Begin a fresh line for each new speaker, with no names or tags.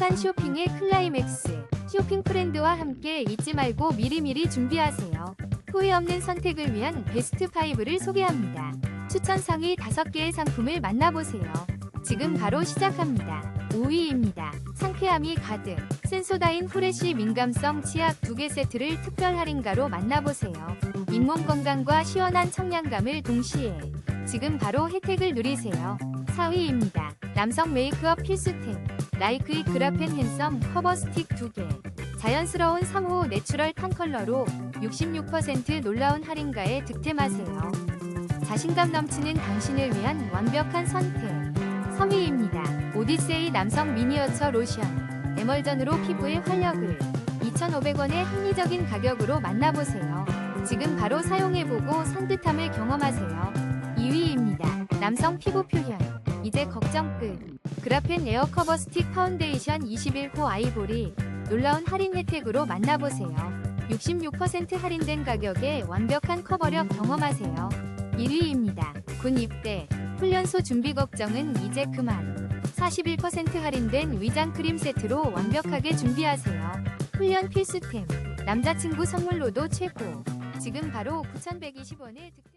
행복한 쇼핑의 클라이맥스. 쇼핑 프렌드와 함께 잊지 말고 미리미리 준비하세요. 후회 없는 선택을 위한 베스트 5를 소개합니다. 추천 상위 5개의 상품을 만나보세요. 지금 바로 시작합니다. 5위입니다. 상쾌함이 가득. 센소다인 후레쉬 민감성 치약 2개 세트를 특별 할인가로 만나보세요. 잇몸 건강과 시원한 청량감을 동시에 지금 바로 혜택을 누리세요. 4위입니다. 남성 메이크업 필수템. 라이크이 그라펜 핸섬 커버 스틱 2개. 자연스러운 3호 내추럴 탄 컬러로 66% 놀라운 할인가에 득템하세요. 자신감 넘치는 당신을 위한 완벽한 선택. 3위입니다. 오디세이 남성 미니어처 로션. 에멀전으로 피부의 활력을 2,500원의 합리적인 가격으로 만나보세요. 지금 바로 사용해보고 산뜻함을 경험하세요. 2위입니다. 남성 피부 표현. 이제 걱정 끝. 그라펜 에어 커버 스틱 파운데이션 21호 아이보리. 놀라운 할인 혜택으로 만나보세요. 66% 할인된 가격에 완벽한 커버력 경험하세요. 1위입니다. 군 입대. 훈련소 준비 걱정은 이제 그만. 41% 할인된 위장 크림 세트로 완벽하게 준비하세요. 훈련 필수템. 남자친구 선물로도 최고. 지금 바로 9,120원에 득